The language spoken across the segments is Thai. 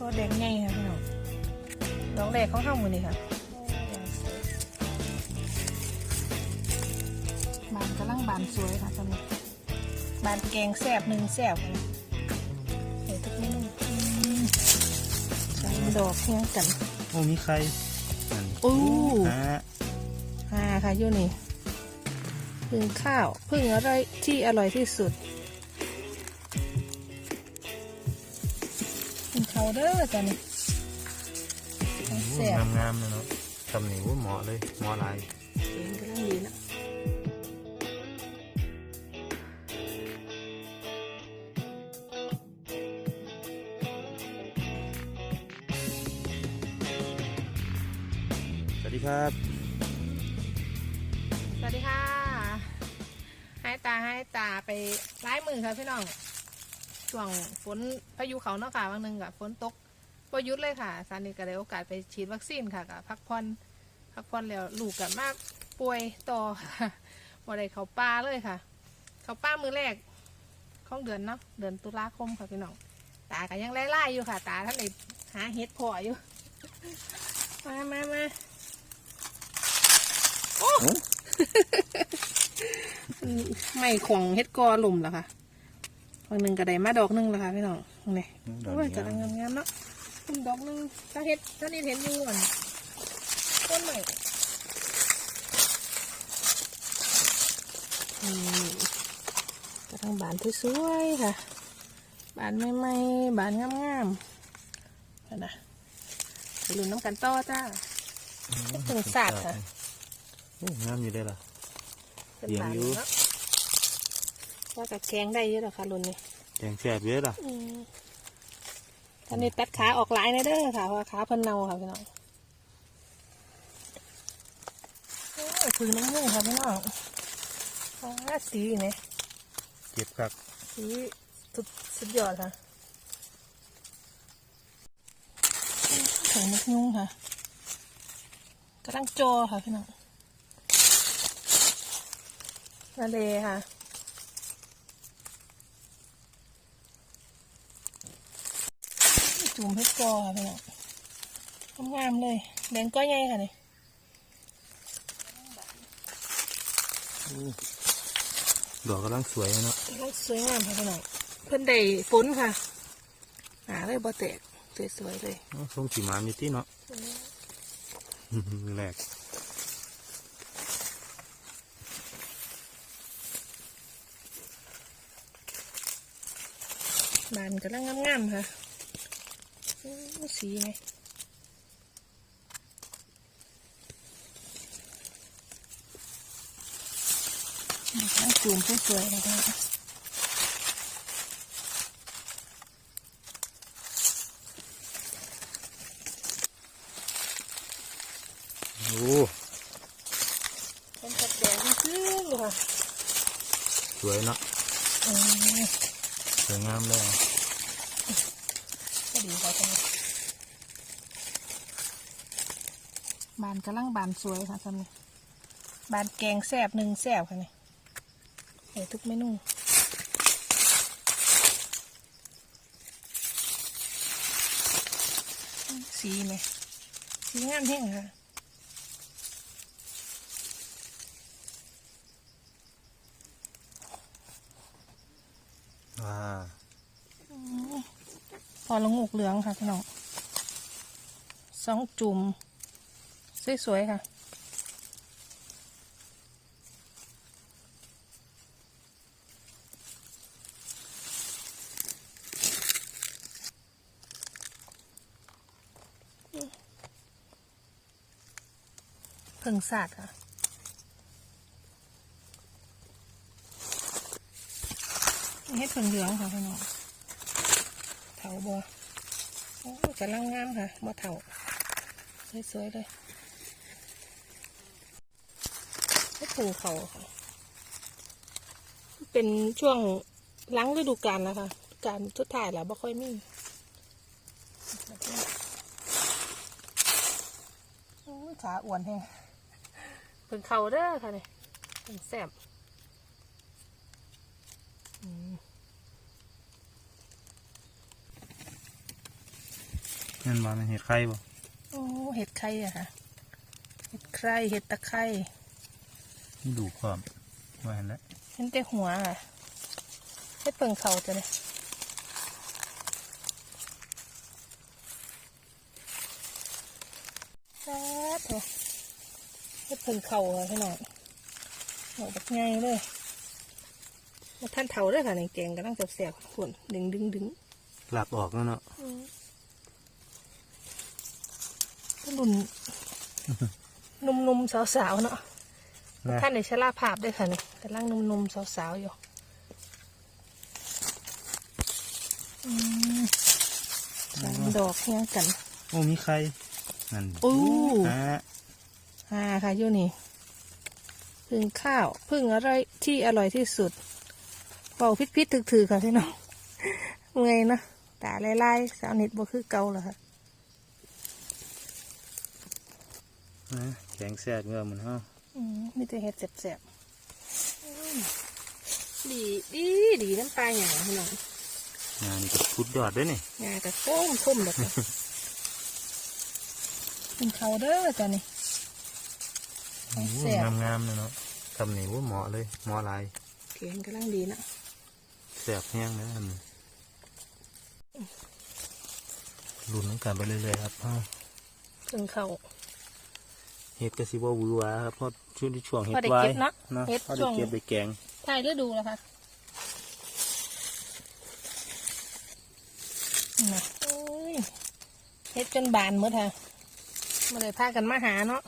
ก็แดงใหญ่ค่ะพี่น้องดอกแรกของข้าวมือนี่ค่ะบานกำลังบานสวยค่ะตอนนี้บานแกงแซ่บหนึ่งแซ่บค่ะใส่ทุกเมนูอืมใส่ดอกเพียงกันโอ้มีใครอู้ฮะอ่าค่ะอยู่นี่พึ่งข้าวพึ่งอะไรที่อร่อยที่สุด เขาเด้อจ้ะนี่แซ่บงามงามๆเลยเนาะทำนี่ว่าเหมาะเลยเหมาะลายเสียงกำลังดีนะสวัสดีครับ สวัสดีค่ะ ให้ตาให้ตาไปร้ายมือค่ะพี่น้อง ช่วงฝนพายุเขาเนาะค่ะบางหนึงกับฝนตกพอหยุดเลยค่ะสานิก็ได้โอกาสไปฉีดวัคซีนค่ะกับพักผ่อนพักผ่อนแล้วลูกกับมากป่วยต่อค่ะบ่ได้เขาป้าเลยค่ะ เขาป้ามือแรกของเดือนเนาะเดือนตุลาคมค่ะพี่น้องตาก็ยังไล่ๆอยู่ค่ะ ตาท่านเลยหาเห็ดพออยู่มามามาโอ้ไม่ของเฮ็ดกอหลุมแล้วค่ะ ฝั่งหนึ่งกระไดมาดอกหนึงแล้วค่ะพี่น้องนี่โอ้ยกำลังงามๆเนาะคุณดอกหนึงถ้าเฮ็ดถ้านี่เห็นอยู่อ่อนต้นใหม่นี่กำลังบานสวยๆค่ะ บานใหม่ๆบานงามๆเอานะไปลุ้นน้ำกันต่อจ้าถึงศาสตร์ค่ะโอ้งามอยู่ได้ล่ะ เป็นเลี้ยงบานอยู่เนาะ ว่ากับแกงได้เยอะหรอคะรุ่นนี้แกงแซ่บเยอะล่ะอืมตอนนี้ตัดขาออกหลายนะเด้อค่ะเพราะว่าขาเพิ่นเน่าค่ะพี่น้องโอ้ยคุยน้ำมูกค่ะพี่น้องว้าสีเนี่ยเก็บคักสีสุดสุดยอดค่ะถึงมุกยุ่งค่ะกำลังโจอค่ะพี่น้องนาเลค่ะ จุ่มเพชรกอค่ะพี่น้องงามๆเลยแดงก้อยใหญ่ค่ะนี่ดอกกำลังสวยเนาะสวยงามค่ะพี่น้องเพิ่นได้ฝนค่ะหาเลยบ่แตกสวยๆเลยโอ้ทรงสีมานอยู่ที่เนาะมือแรกบานกำลังงามๆค่ะ อู้สีไงกำลังจุ่มสวยๆนะคะโอ้เป็นกระแดงซื่อๆเลยค่ะ สวยเนาะ อืม สวยงามเลย ก็ดีค่ะจังบานกำลังบานสวยค่ะทำนี่บานแกงแซ่บหนึ่งแซ่บค่ะนี่ใส่ทุกเมนูสีไหมสีงามแห้งค่ะว้าพอละงูกเหลืองค่ะพี่น้องสองจุ่ม สวยๆค่ะ เพิ่งสาดค่ะเฮ็ดเพิ่งเหลืองค่ะพี่น้องเถาบัวโอ้ยกำลังงามค่ะบัวเถาสวยๆเลย ให้ปลูกเขาค่ะ เป็นช่วงหล้างฤดูกาลนะคะ การสุดท้ายแล้วบ่ค่อยมีโอ้ยขาอ้วนแฮงเป็นเขาเด้อค่ะเนี่ยเป็นแซ่บอืมนั่นมาเป็นเห็ดไข่บ่โอ้เห็ดไข่อะค่ะ เห็ดไข่เห็ดตะไคร้ นี่ดูความว่าเห็นแล้วเห็นแต่หัวอะเห็ดเปิงเขาจะเลยแซ่บเลยเห็ดเปิงเขาอะพี่น้องหอแบบง่ายเลยมาท่านเถาด้วยค่ะในแกงกำลังแสบๆขุนดึงดึงดึงหลับออกแล้วเนาะก็รุ่นนุ่มๆสาวๆเนาะนะ ท่านในชราภาพด้วยค่ะนี่กำลังนุ่มๆสาวๆอยู่อืมสามดอกเฮียงกัน โอ้มีไข่นั่นโอ้ฮะอ่าค่ะอยู่นี่พึ่งข้าวพึ่งอะไรที่อร่อยที่สุดเป่าพิษพิษถือถือๆค่ะพี่น้องเมื่อยเนาะตาลายๆสาวนิดบ่คือเก่าแล้วค่ะนะแข็งแซ่บเงือมันเฮาอื มมีแต่เห็ดแสบๆอืมดีดีดีน้ำปลาอย่างพี่น้องงานจะพุดยอดด้วยนี่งาแต่โค้งคุ้มแบบนี้เป็นเขาเด้อจ้ะนี่โอ้แซ่บงามงามๆเลยเนาะคำนี้ว่าเหมาะเลยเหมาะหลายเขียนกำลังดีนะแซ่บแห้งเลยอันนี้ลุ้นน้ำกันไปเรื่อยๆครับเฮาเป็นเขา เห็ดก็สิบ่หวือหวาครับเพราะช่วงที่ช่วงเห็ดพอได้ไว้เก็บเนาะเนาะเห็ดพอช่ได้วง เก็บไปแกงถ่ายฤดูแล้วค่ะนะโอ้ยเฮ็ดจนบานหมดค่ะมาเลยพากันมาหาเนาะ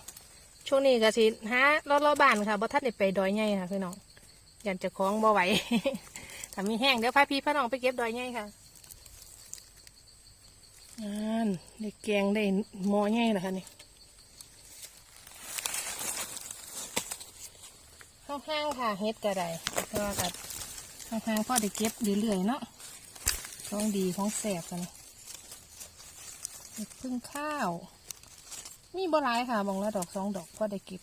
ช่วงนี้ก็สิหาล้อล้อบานค่ะบ่ทันได้ไปดอยใหญ่ค่ะพี่น้องอยากจะคล้องบ่ไหว ถ้ามีแห้งเดี๋ยวพาพี่พาน้องไปเก็บดอยใหญ่ค่ะงานได้แกงได้หม้อใหญ่แล้วค่ะนี่ ห้างๆค่ะเฮ็ดก็ได้เพราะว่ากับห้างๆพอได้เก็บเรื่อยๆเนาะของดีของแสบกันเฮ็ดพึ่งข้าว มีบ่หลายค่ะบองละดอกสองดอกพอได้เก็บ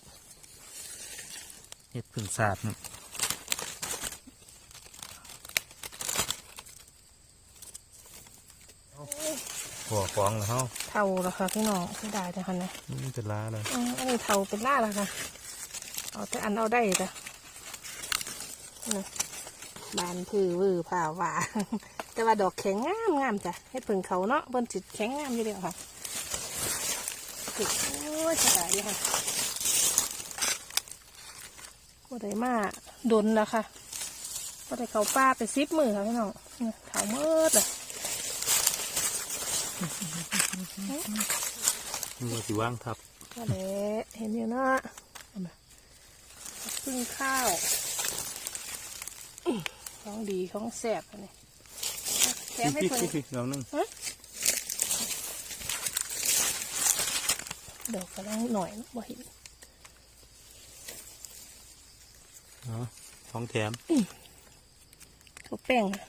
เห็ดผึ่งสาบนี่หัวฟองแล้วเฮาเท่าแล้วค่ะพี่น้องไม่ได้แต่คันนะนี่เป็นล้าเลยอืมอันนี้เท่าเป็นล่าแล้วค่ะ เอาแต่อันเอาได้จ้ะนี่บานพือวือผ่าหวาแต่ว่าดอกแข็งงามงามจ้ะให้ผึ่งเขาเนาะบนจิตแข็งงามอยู่เดียวค่ะโอ้ยจะได้อยู่ค่ะก็ได้มาดนแล้วค่ะก็ได้เขาป้าไปซิปมือค่ะพี่น้องนี่เท่าเมืดอะนี่ว่าสิว่างทับก็เลยเห็นอยู่เนาะเอามา พึ่งข้าวอื้อของดีของแสบอันนี้แถมให้เพิ่นดอกหนึงเดี๋ยวกำลังหน่อยบ่เห็นเนาะของแถมเขาวแป้งอะ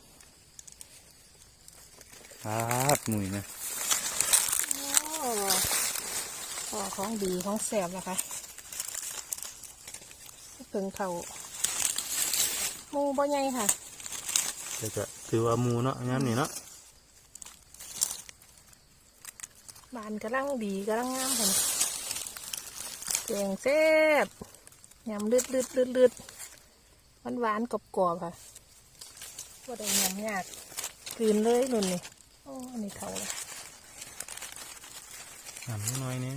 ครับหนุ่ยนะโอ้พอของดีของแสบแล้วค่ะ เพิ่งเขาหมูบ่ใหญ่ค่ะแต่ก็ถือว่าหมูเนาะงามนี่เนาะบานกำลังดีกำลังงามค่ะแกงแซ่บยำลืดลืดลืดลืดหวานหวานกรอบกรอบๆค่ะว่าได้ยำยากกลืนเลยนุ่นนี่โอ้อันนี้เท่าเลยงามน้อยๆเนี่ย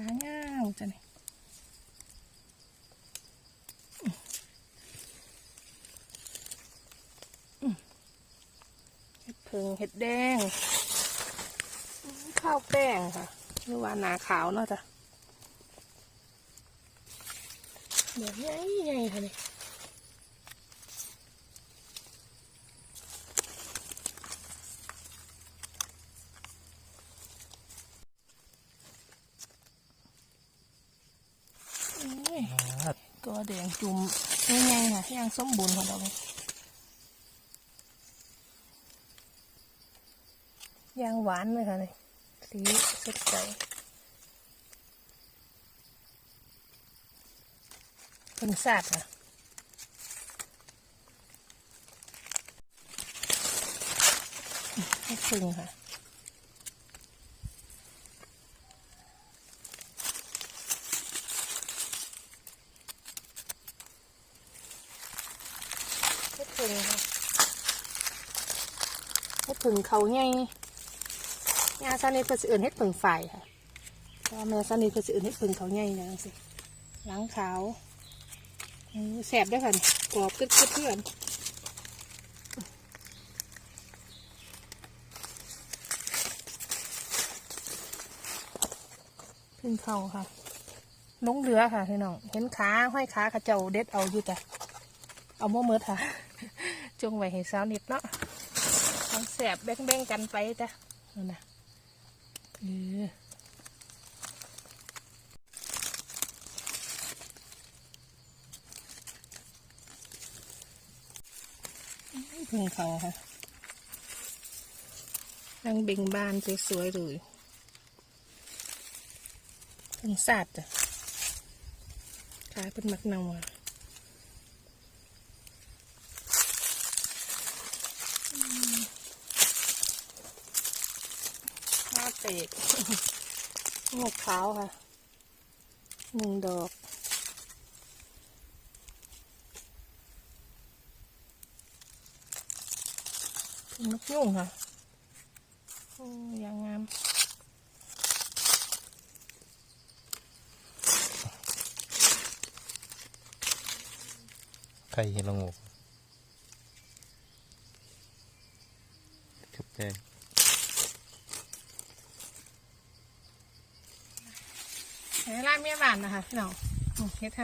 ขาเงาวจ้ะนี่เห็ดพึ่งเห็ดแดง ข้าวแป้งค่ะหรือว่าหนาขาวเนาะจ้ะเดี๋ยวใหญ่ใหญ่ค่ะนี่อุ้ย ครับ จุ่มยังไงค่ะยังสมบูรณ์ของเรายยางหวานเลยค่ะนี่สีสดใสพึ่งสาดค่ะให้พึ่งค่ะ เฮ็ดผึ่งค่ะเฮ็ดผึ่งเขาใหญ่ยาซานิเพื่อสื่นเฮ็ดผึ่งฝ่ายค่ะเพราะว่าแม่ซานิเพื่อสื่นเฮ็ดผึ่งเขาใหญ่นะสิหลังขาวแสบด้วยค่ะกรอบกึดกึดเพื่อนผึ่งเขาค่ะลงเรือค่ะพี่น้อง เห็นขาห้อยขาขาเจ้าเด็ดเอาอยู่แต่ เอาโมเมิดค่ะ จงไว้ให้สาวนิดเนาะทั้งแสบแบ่งๆกันไปจ้ะนั่นนะเออพึ่งเขาค่ะยังเบ่งบานสวยๆเลยพึ่งสาดจ้ะขายเป็นมักนา อะห้าเตกงกขาวค่ะหนึ่งดอก เป็นนกยุ่งค่ะ โอ้ยางงามไข่เห็นละงกครับแดง เฮ็ดร้านเมียบ้านนะคะพี่น้องเฮ็ดท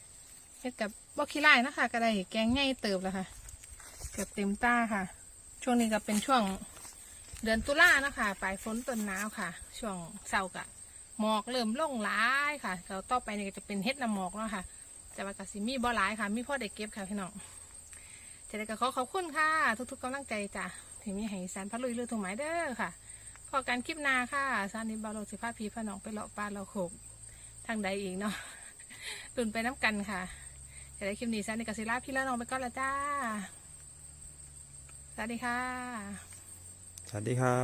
ำเฮ็ดกับบอกขี้ไล่นะคะก็ได้แกงง่ายเติบแล้วค่ะ เกือบเต็มตาค่ะ ช่วงนี้ก็เป็นช่วงเดือนตุลานะคะปลายฝนต้นหนาวค่ะ ช่วงเสาร์กะหมอกเริ่มลงร้ายค่ะแล้วต่อไปนี่ก็จะเป็นเฮ็ดน้ำหมอกแล้วค่ะ แต่ว่าก็สิมีบ่หลายค่ะ มีพ่อเด็กเก็บค่ะพี่น้องจะได้ก็ขอขอบคุณค่ะ ทุกๆกำลังใจจ้ะที่มีให้สารพัดลุยเรื่องถุงไม้เด้อค่ะพอการคลิปนาค่ะสารนิบาโลสิภาพีพะน้องไปเลาะปลาเราโขกางใดอีกเนาะตุนไปน้ำกันค่ะจะได้คลิปนี้ซะในกสิลาพี่แล้วน้องไปก่อนละจ้า สวัสดีค่ะ สวัสดีครั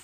บ